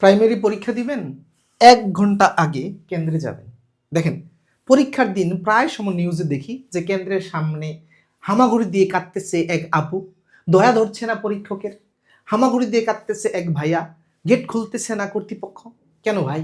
Primary পরীক্ষা দিবেন, এক ঘণ্টা আগে কেন্দ্রে যাবেন। দেখেন, পরীক্ষার দিন প্রায় সময় নিউজে দেখি যে কেন্দ্রের সামনে হামাগুড়ি দিয়ে কাটতেছে এক আপু, দয়া ধরছে না পরীক্ষকের। হামাগুড়ি দিয়ে কাটতেছে এক ভাইয়া গেট খুলতেছে না কর্তৃপক্ষ। কেন ভাই?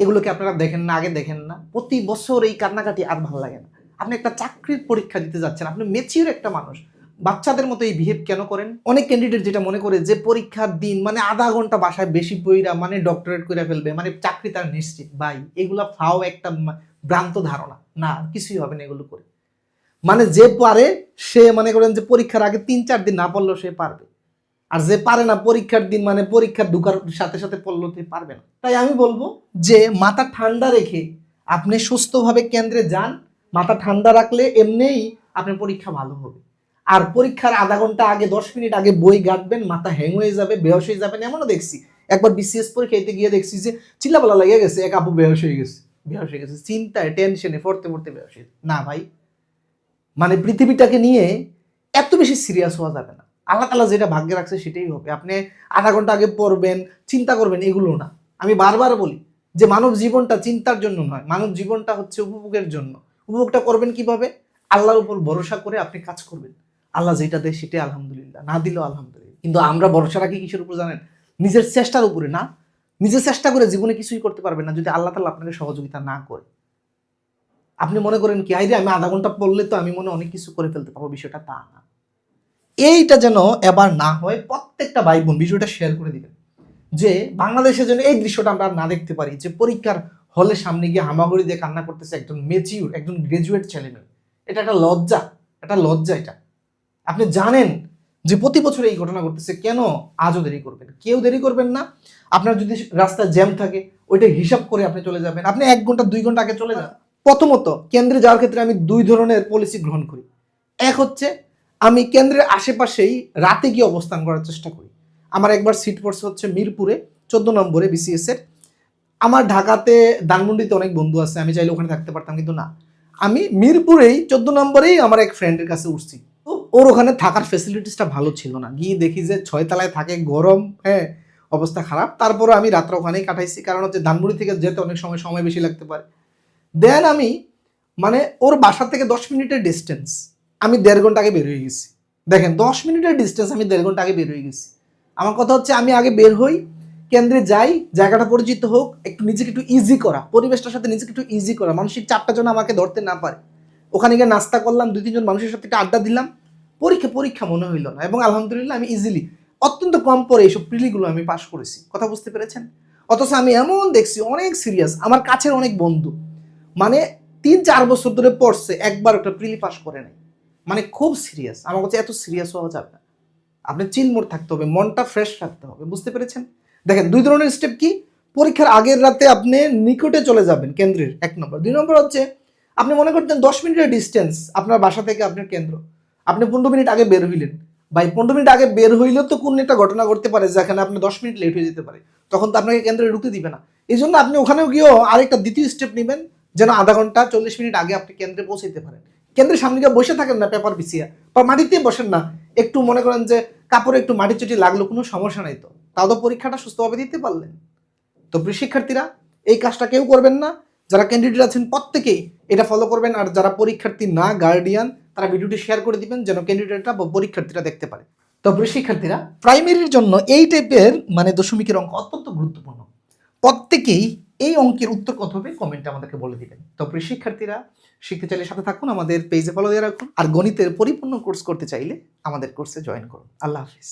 এগুলোকে আপনারা দেখেন না, আগে দেখেন না? প্রতি বছর এই কান্নাকাটি আর ভালো লাগে না। আপনি একটা চাকরির পরীক্ষা দিতে যাচ্ছেন, আপনি মেচিউর একটা মানুষ। বাচ্চাদের মতো এই বিহেভ কেন করেন? অনেক ক্যান্ডিডেট যেটা মনে করে যে পরীক্ষার দিন মানে আধা ঘণ্টা বাসায় বেশি বইরা মানে ডক্টরেট করে ফেলবে মানে চাকরি তার নিশ্চিত। ভাই, এগুলা ফাও একটা ভ্রান্ত ধারণা। না কিছুই হবে না এগুলো করে। মানে যে পারে, সে মনে করেন যে পরীক্ষার আগে তিন চার দিন না পড়লেও সে পারবে। আর যে পারে না পরীক্ষার দিন মানে পরীক্ষা ঢুকার সাথে সাথে পড়ল সে পারবে না। তাই আমি বলব যে মাথা ঠান্ডা রেখে আপনি সুস্থভাবে কেন্দ্রে যান, মাথা ঠান্ডা রাখলে এমনিই আপনার পরীক্ষা ভালো হবে। আর পরীক্ষার আধা ঘণ্টা আগে, দশ মিনিট আগে বই গাঁটবেন, মাথা হ্যাং হয়ে যাবে, বেহস হয়ে যাবেন এমনও দেখছি। একবার বিসিএস পরীক্ষা দিতে গিয়ে দেখছি যে চিল্লাপালা লাগিয়ে গেছে, এক আপু বেহস হয়ে গেছে, বেহস হয়ে গেছে চিন্তায় টেনশনে পড়তে পড়তে বেহস হয়ে। না ভাই মানে পৃথিবীটাকে নিয়ে এত বেশি সিরিয়াস হওয়া যাবে না। আল্লাহ তালা যেটা ভাগ্যে রাখছে সেটাই হবে। আপনি আধা ঘণ্টা আগে পড়বেন, চিন্তা করবেন, এগুলো না। আমি বারবার বলি যে মানব জীবনটা চিন্তার জন্য নয়, মানব জীবনটা হচ্ছে উপভোগের জন্য। উপভোগটা করবেন কীভাবে? আল্লাহর উপর ভরসা করে আপনি কাজ করবেন। আল্লাহ যেটা দেয় সেটাই আলহামদুলিল্লাহ, না দিলেও আলহামদুলিল্লাহ। কিন্তু আমরা ভরসা রাখি কিসের উপর জানেন? নিজের চেষ্টার উপরে না? নিজের চেষ্টা করে জীবনে কিছুই করতে পারবেন না যদি আল্লাহ তালা আপনাকে সহযোগিতা না করে। আপনি মনে করেন কি, আইরে, আমি আধা ঘণ্টা পড়লে তো আমি মনে অনেক কিছু করে ফেলতে পারব। বিষয়টা তা না। এইটা যেন এবার না হয়, প্রত্যেকটা ভাই বোন বিষয়টা শেয়ার করে দিবেন। যে বাংলাদেশের জন্য এই দৃশ্যটা আমরা না দেখতে পারি, যে পরীক্ষার হলে সামনে গিয়ে হামাগুড়ি দিয়ে কান্না করতেছে একজন মেচিউর একজন গ্রাজুয়েট ছেলে মেয়ে। এটা একটা লজ্জা একটা লজ্জা এটা। আপনি জানেন যে প্রতি বছর এই ঘটনা ঘটতেছে, কেন আজও দেরি করবেন? কেউ দেরি করবেন না। আপনার যদি রাস্তায় জ্যাম থাকে, ওইটা হিসাব করে আপনি চলে যাবেন। আপনি এক ঘণ্টা, দুই ঘণ্টা আগে চলে যান। প্রথমত, কেন্দ্রে যাওয়ার ক্ষেত্রে আমি দুই ধরনের পলিসি গ্রহণ করি। এক হচ্ছে, আমি কেন্দ্রের আশেপাশেই রাতে গিয়ে অবস্থান করার চেষ্টা করি। আমার একবার সিট পড়ছে হচ্ছে মিরপুরে, চোদ্দ নম্বরে বিসিএস এর। আমার ঢাকাতে, ধানমন্ডিতে অনেক বন্ধু আছে, আমি চাইলে ওখানে থাকতে পারতাম, কিন্তু না। আমি মিরপুরেই, চোদ্দ নম্বরেই আমার এক ফ্রেন্ডের কাছে উঠছি। ওর ওখানে থাকার ফেসিলিটিসটা ভালো ছিল না। গিয়ে দেখি যে ছয়তলায় থাকে, গরম হ্যাঁ অবস্থা খারাপ। তারপরে আমি রাত্র ওখানেই কাটাইছি। কারণ হচ্ছে ধানমন্ডি থেকে যেতে অনেক সময় সময় বেশি লাগতে পারে। দেন আমি মানে ওর বাসা থেকে দশ মিনিটের ডিস্টেন্স আমি দেড় ঘণ্টা আগে বের হয়ে গেছি। দেখেন, দশ মিনিটের ডিস্টেন্স আমি দেড় ঘণ্টা আগে বের হয়ে গেছি। আমার কথা হচ্ছে আমি আগে বের হই, কেন্দ্রে যাই, জায়গাটা পরিচিত হোক, একটু নিজেকে একটু ইজি করা। পরিবেশটার সাথে নিজেকে একটু ইজি করা। মানসিক চাপটা জন আমাকে ধরতে না পারে। ওখানে গিয়ে নাস্তা করলাম দুই তিনজন মানুষের সাথে একটা আড্ডা দিলাম। পরীক্ষা পরীক্ষা মনে হইল না এবং আলহামদুলিল্লাহ আমি ইজিলি অত্যন্ত কম পরে এইসব প্রিলিগুলো আমি পাশ করেছি। কথা বুঝতে পেরেছেন? অথচ আমি এমন দেখছি, অনেক সিরিয়াস আমার কাছের অনেক বন্ধু মানে তিন, চার বছর ধরে পড়ছে, একবার একটা প্রিলি পাশ করে নাই। মানে খুব সিরিয়াস আমার কাছে এত সিরিয়াস হওয়া যাবে না। আপনি চিলমোর থাকতে হবে, মনটা ফ্রেশ রাখতে হবে, বুঝতে পেরেছেন? দেখেন, দুই ধরনের স্টেপ কি? পরীক্ষার আগের রাতে আপনি নিকটে চলে যাবেন, কেন্দ্রের, এক নম্বর। দুই নম্বর হচ্ছে, আপনি মনে করতেন দশ মিনিটের ডিস্টেন্স আপনার বাসা থেকে আপনার কেন্দ্র। আপনি পনেরো মিনিট আগে বের হইলেন। ভাই, পনেরো মিনিট আগে বের হইলেও তো কোন একটা ঘটনা ঘটতে পারে, যেখানে আপনি দশ মিনিট লেট হয়ে যেতে পারে। তখন তো আপনাকে কেন্দ্রে ঢুকতে দিবে না। এই জন্য আপনি ওখানেও গিয়েও আরেকটা দ্বিতীয় স্টেপ নেবেন, যেন আধা ঘণ্টা চল্লিশ মিনিট আগে আপনি কেন্দ্রে পৌঁছাতে পারেন। কেন্দ্রের সামনে গিয়ে বসে থাকেন না পেপার বিছিয়া বা মাটিতে বসেন না। একটু মনে করেন যে কাপড়ে একটু মাটি চুটি লাগল, কোনো সমস্যা নাই তো। তাও তো পরীক্ষাটা সুস্থভাবে দিতে পারলেন। তো শিক্ষার্থীরা, এই কাজটা কেউ করবেন না। যারা ক্যান্ডিডেট আছেন প্রত্যেকেই এটা ফলো করবেন। আর যারা পরীক্ষার্থী না গার্ডিয়ান তারা ভিডিওটি শেয়ার করে দিবেন যেন ক্যান্ডিডেটরা বা পরীক্ষার্থীরা দেখতে পারে। তো শিক্ষার্থীরা প্রাইমারির জন্য এই টাইপের মানে দশমিকের অঙ্ক অত্যন্ত গুরুত্বপূর্ণ। প্রত্যেকেই এই অঙ্কের উত্তর কত হবে কমেন্টে আমাদেরকে বলে দিবেন। তো প্রিয় শিক্ষার্থীরা, শিখতে চাইলে সাথে থাকুন, আমাদের পেজে ফলো দিয়ে রাখুন, আর গণিতের পরিপূর্ণ কোর্স করতে চাইলে আমাদের কোর্সে জয়েন করুন। আল্লাহ হাফিজ।